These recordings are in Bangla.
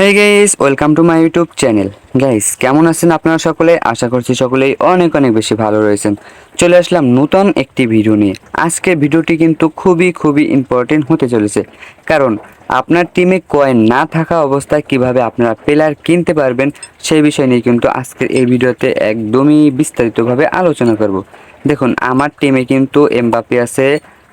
Hey guys welcome to my YouTube channel guys কেমন আছেন আপনারা সকলে? আশা করছি সকলেই অনেক অনেক বেশি ভালো রয়েছেন। চলে আসলাম নতুন একটি ভিডিও নিয়ে। আজকের ভিডিওটি কিন্তু খুবই খুবই ইম্পর্টেন্ট হতে চলেছে। কারণ আপনার টিমে কয়েন না থাকা অবস্থায় কীভাবে আপনারা প্লেয়ার কিনতে পারবেন, সেই বিষয় নিয়ে কিন্তু আজকের এই ভিডিওতে একদমই বিস্তারিতভাবে আলোচনা করব। দেখুন, আমার টিমে কিন্তু এমবাপি আছে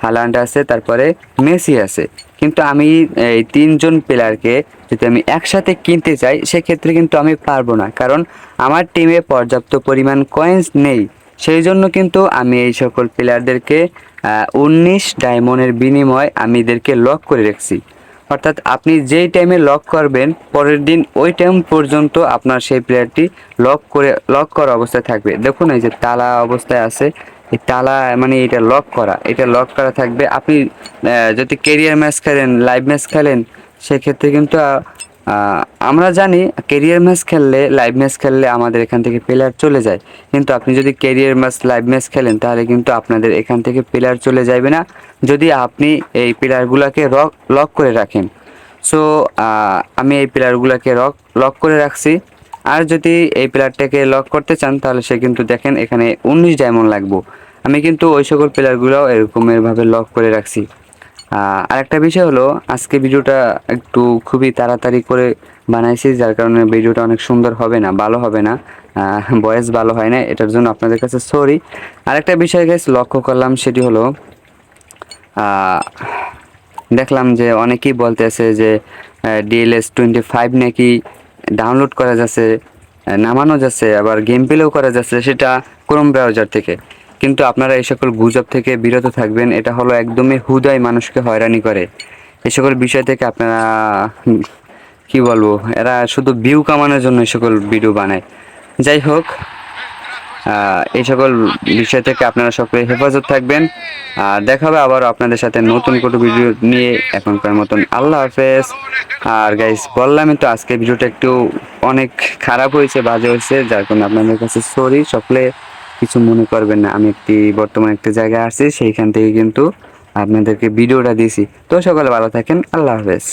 হালান্ড আছে, তারপরে মেসি আছে। কিন্তু আমি, এই তিনজন প্লেয়ারকে যদি আমি একসাথে কিনতে চাই সেক্ষেত্রে কিন্তু আমি পারব না। কারণ আমার টিমে পর্যাপ্ত পরিমাণ কয়েন্স নেই। সেই জন্য কিন্তু আমি এই সকল প্লেয়ারদেরকে উনিশ ডায়মন্ডের বিনিময়ে আমি এদেরকে লক করে রাখছি। অর্থাৎ আপনি যেই টাইমে লক করবেন, পরের দিন ওই টাইম পর্যন্ত আপনার সেই প্লেয়ারটি লক করে লক করা অবস্থায় থাকবে। দেখুন এই যে তালা অবস্থায় আছে তালা মানে এটা লক করা, এটা লক করা থাকবে। আপনি যদি কেরিয়ার ম্যাচ খেলেন লাইভ ম্যাচ খেলেন, সেক্ষেত্রে কিন্তু আমরা জানি কেরিয়ার ম্যাচ খেললে লাইভ ম্যাচ খেললে আমাদের এখান থেকে প্লেয়ার চলে যায়। কিন্তু আপনি যদি কেরিয়ার ম্যাচ লাইভ ম্যাচ খেলেন, তাহলে কিন্তু আপনাদের এখান থেকে প্লেয়ার চলে যাবে না। যদি আপনি এই প্লেয়ারগুলোকে রক লক করে রাখেন। সো আমি এই প্লেয়ারগুলোকে রক লক করে রাখছি। আর যদি এই প্লেয়ারটাকে লক করতে চান, তাহলে সে কিন্তু দেখেন এখানে উনিশ ডায়মন্ড লাগবো। আমি কিন্তু ওই সকল প্লেয়ারগুলোও এরকমের ভাবে লক করে রাখছি। আর একটা বিষয় হলো, আজকে ভিডিওটা একটু খুবই তাড়াতাড়ি করে বানাইছি, যার কারণে ভিডিওটা অনেক সুন্দর হবে না, ভালো হবে না। ভয়েস ভালো হয় না, এটার জন্য আপনাদের কাছে সরি আরেকটা বিষয় গেছে লক্ষ্য করলাম, সেটি হলো দেখলাম যে অনেকেই বলতেছে যে ডিএলএস টোয়েন্টি ফাইভ নাকি ডাউনলোড করা যাচ্ছে নামানো যাচ্ছে, আবার গেম প্লেও করা যাচ্ছে, সেটা ক্রোম ব্রাউজার থেকে। কিন্তু আপনারা এই সকল গুজব থেকে বিরত থাকবেন, এটা হলো একদমই হুদয় মানুষকে হয়রানি করে। এই সকল বিষয় থেকে আপনারা কি বলব, এরা শুধু ভিউ কামানোর জন্য এই সকল ভিডিও বানায়। যাই হোক এই সকল বিষয় থেকে আপনারা সকলে হেফাজত থাকবেন। আর দেখা হবে আবার আপনাদের সাথে নতুন কোনো ভিডিও নিয়ে এখনকার মতন। আল্লাহ হাফেজ। আর গাইস বললামই তো আজকে ভিডিওটা একটু অনেক খারাপ হয়েছে, বাজে হয়েছে, যার কারণে আপনাদের কাছে সরি সকলে কিছু মনে করবেন না। আমি একটি বর্তমানে একটি জায়গায় আসছি সেইখান থেকে কিন্তু আপনাদেরকে ভিডিওটা দিয়েছি। তো সকলে ভালো থাকেন, আল্লাহ হাফেজ।